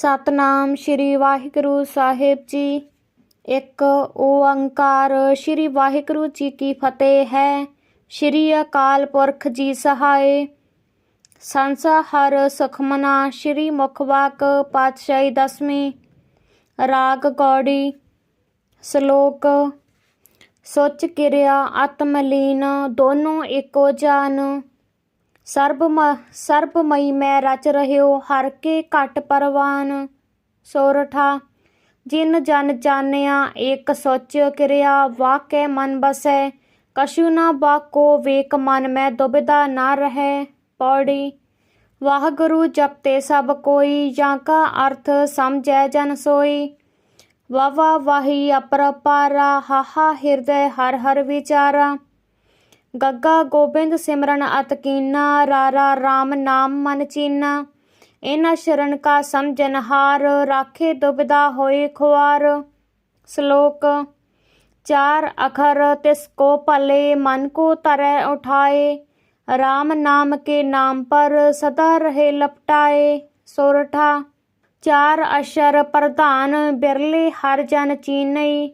ਸਤਨਾਮ ਸ਼੍ਰੀ ਵਾਹਿਗੁਰੂ ਸਾਹਿਬ ਜੀ। ਇੱਕ ਓੰਕਾਰ ਸ਼੍ਰੀ ਵਾਹਿਗੁਰੂ ਜੀ ਕੀ ਫਤਿਹ ਹੈ। ਸ਼੍ਰੀ ਅਕਾਲ ਪੁਰਖ ਜੀ ਸਹਾਏ। ਸੰਸਾ ਹਰ ਸੁਖਮਨਾ ਸ਼੍ਰੀ ਮੁਖਵਾਕ ਪਾਤਸ਼ਾਹੀ ਦਸਵੀਂ। ਰਾਗ ਗੌੜੀ ਸ਼ਲੋਕ। ਸੋਚ ਕਿਰਿਆ ਆਤਮਲੀਨ ਦੋਨੋਂ ਇੱਕੋ ਜਾਨ। ਸਰਬ ਸਰਬਮਈ ਮੈਂ ਰਚ ਰਹਿਓ, ਹਰ ਕੇ ਘਟ ਪਰਵਾਨ। ਸੋਰਠਾ, ਜਿਨ ਜਨ ਜਾਣਿਆ, ਏਕ ਸੋਚ ਕਿਰਿਆ, ਵਾਕੈ ਮਨ ਬਸੈ। ਕਸ਼ੂ ਨਾ ਬਾਕੋ, ਵੇਕ ਮਨ ਮੈਂ ਦੁਬਿਧਾ ਨਾ ਰਹੈ। ਪੌੜੀ, ਵਾਹਿਗੁਰੂ ਜਪਤੇ ਸਭ ਕੋਈ, ਜਾਂ ਕਾ ਅਰਥ ਸਮਝੈ ਜਨ ਸੋਈ। ਵਾਵਾ ਵਾਹੀ ਅਪਰਪਾਰਾ ਹਾਹਾ ਹਿਰਦੈ ਹਰ ਹਰ ਵਿਚਾਰਾ। ਗੱਗਾ, ਗੋਬਿੰਦ, ਸਿਮਰਨ ਅਤ ਕੀਨਾ ਰਾਰਾ RAM ਨਾਮ, ਮਨ ਚੀਨਾ। ਇਨਾ ਸ਼ਰਨ ਕਾ ਸਮਝਨ ਹਾਰ, ਰਾਖੇ ਦੁਬਦਾ ਹੋਏ ਖੁਆਰ। ਸ਼ਲੋਕ, ਚਾਰ ਅਖਰ ਤਿਸ ਕੋ ਭਲੇ, ਮਨ ਕੋ ਤਰੈ ਉਠਾਏ। RAM ਨਾਮ ਕੇ ਨਾਮ ਪਰ ਸਦਾ ਰਹੇ ਲਪਟਾਏ। ਸੋਰਠਾ, ਚਾਰ ਅਸ਼ਰ ਪ੍ਰਧਾਨ ਬਿਰਲੇ ਹਰ ਜਨ ਚੀਨਈ।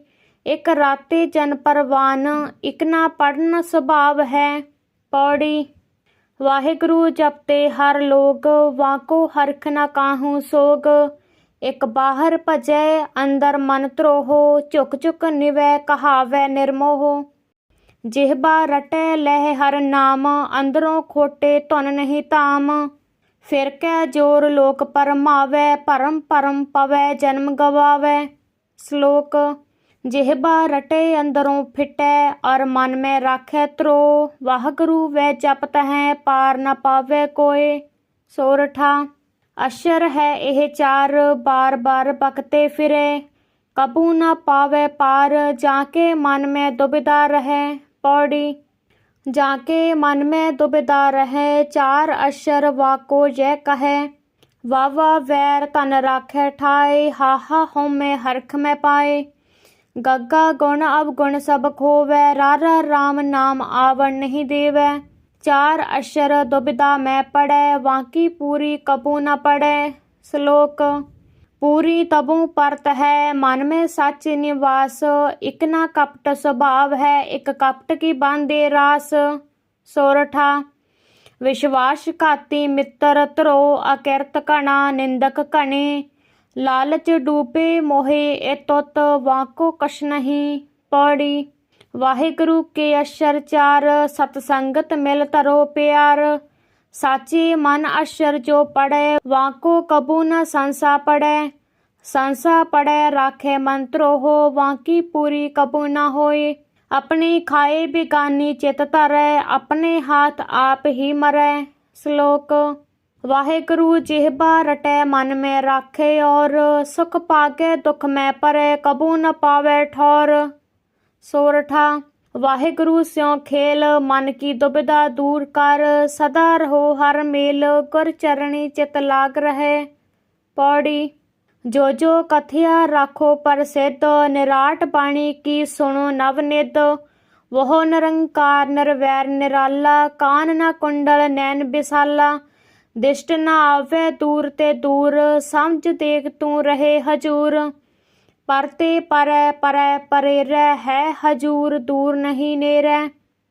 ਇਕ ਰਾਤੀ ਜਨ ਪਰਵਾਨ ਇਕ ਨਾ ਪੜਨ ਸੁਭਾਵ ਹੈ ਪੌੜੀ। ਵਾਹਿਗੁਰੂ ਜਪਤੇ ਹਰ ਲੋਗ ਵਾਕੋ ਹਰਖ ਨਾ ਕਾਹੂ ਸੋਗ। ਇਕ ਬਾਹਰ ਭਜੈ, ਅੰਦਰ ਮਨ ਤਰੋਹੋ ਝੁਕ ਝੁਕ ਨਿਵੈ, ਕਹਾਵੈ ਨਿਰਮੋਹ। ਜਿਹਬਾ ਰਟੈ ਲਹਿ ਹਰ ਨਾਮ, ਅੰਦਰੋਂ ਖੋਟੇ ਧੁਨ ਨਹੀਂ ਧਾਮ। ਫਿਰ ਕੈ ਜੋਰ ਲੋਕ ਪਰਮਾਵੈ ਪਰਮ ਪਰਮ ਪਵੈ, ਜਨਮ ਗਵਾਵੈ। ਸ਼ਲੋਕ ਜਿਹਬਾ ਰਟੇ ਅੰਦਰੋਂ ਫਿਟੈ ਔਰ ਮਨ ਮੈਂ ਰਾਖੈ ਤਰੋ ਵਾਹਿਗੁਰੂ ਵੈ ਜਪਤ ਹੈ ਪਾਰ ਨ ਪਾਵੇ ਕੋਏ ਸੋਰਠਾ ਅਸ਼ਰ ਹੈ ਇਹ ਚਾਰ ਬਾਰ ਬਾਰ ਬਕਤੇ ਫਿਰੇ ਕਬੂ ਨ ਪਾਵੇ ਪਾਰ ਜਾਂ ਕੇ ਮਨ ਮੈਂ ਦੁਬਿਧਾ ਰਹੈ ਪੌੜੀ ਜਾਂ ਕੇ ਮਨ ਮੈਂ ਦੁਬਿਧਾ ਰਹੈ ਚਾਰ ਅਸ਼ਰ ਵਾਕੋ ਜੈ ਕਹੈ ਵਾਵਾ ਵੈਰ ਤਨ ਰਾਖੈ ਠਾਏ ਹਾਹਾ ਹਉਮੈ ਹਰਖ ਮੈਂ ਪਾਏ ਗੱਗਾ ਗੁਣ ਅਵਗੁਣ ਸਭ ਖੋਵੈ ਰਾਰਾ RAM ਨਾਮ ਆਵਣ ਨਹੀਂ ਦੇਵੈ ਚਾਰ ਅਸ਼ਰ ਦੁਬਿਧਾ ਮੈਂ ਪੜੈ ਵਾਂਕੀ ਪੂਰੀ ਕਬੂ ਨ ਪੜੈ ਸ਼ਲੋਕ ਪੂਰੀ ਤਬੂ ਪਰਤ ਹੈ ਮਨ ਮੈਂ ਸੱਚ ਨਿਵਾਸ ਇਕ ਨਾ ਕਪਟ ਸੁਭਾਵ ਹੈ ਇਕ ਕਪਟ ਕੀ ਬਾਂਦੇ ਰਾਸ ਸੋਰਠਾ ਵਿਸ਼ਵਾਸ ਘਾਤੀ ਮਿੱਤਰ ਧਰੋ ਅਕਿਰਤ ਕਣਾ ਨਿੰਦਕ ਕਣੇ ਲਾਲਚ ਡੂਬੇ ਮੋਹਿ, ਇਹ ਤੁਤ ਵਾਕੋ ਕਛ ਨਹੀਂ ਪੌੜੀ। ਵਾਹਿਗੁਰੂ ਕੇ ਅਸ਼ਰ ਚਾਰ ਸਤ ਸੰਗਤ ਮਿਲ ਤਰੋ ਪਿਆਰ। ਸਾਚੇ ਮਨ ਅਸ਼ਰ ਜੋ ਪੜੈ ਵਾਂਕੋ ਕਬੂ ਨ ਸੰਸਾ ਪੜੈ ਸੰਸਾ ਪੜੈ ਰਾਖੇ ਮੰਤਰੋ ਹੋ, ਵਾਂਕੀ ਪੂਰੀ ਕਬੂ ਨ ਹੋਏ। ਆਪਣੀ ਖਾਏ ਬਿਗਾਨੀ ਚਿਤ ਧਰੈ, ਆਪਣੇ ਹਾਥ ਆਪ ਹੀ ਮਰੈ। ਸ਼ਲੋਕ ਵਾਹਿਗੁਰੂ ਜਿਹਬਾ ਰਟੈ ਮਨ ਮੈਂ ਰਾਖੇ ਔਰ ਸੁਖ ਪਾਗੇ ਦੁਖ ਮੈਂ ਪਰੈ, ਕਬੂ ਨ ਪਾਵੇ ਠੌਰ। ਸੋਰਠਾ, ਵਾਹਿਗੁਰੂ ਸਿਉ ਖੇਲ, ਮਨ ਕੀ ਦੁਬਿਧਾ ਦੂਰ ਕਰ। ਸਦਾ ਰਹੋ ਹਰ ਮੇਲ, ਗੁਰ ਚਰਣੀ ਚਿਤ ਲਾਗ ਰਹੇ। ਪੌੜੀ, ਜੋ ਜੋ ਕਥਿਆ ਰਾਖੋ ਪ੍ਰਸਿੱਧ ਨਿਰਾਟ ਬਾਣੀ ਕੀ ਸੁਣੋ ਨਵ ਨਿਧ। ਵਹ ਨਿਰੰਕਾਰ ਨਿਰਵੈਰ ਨਿਰਾਲਾ, ਕਾਨ ਨਾ ਕੁੰਡਲ ਨੈਣ ਬਿਸਾਲਾ। ਦਿਸ਼ਟ ਨਾ ਆਵੇ ਦੂਰ ਤੇ ਦੂਰ, ਸਮਝ ਦੇਖ ਤੂੰ ਰਹੇ ਹਜੂਰ। ਪਰਤੇ ਪਰੈ ਪਰੈ ਪਰੇ ਰਹਿ ਹੈ ਹਜੂਰ ਦੂਰ ਨਹੀਂ ਨੇਰੈ।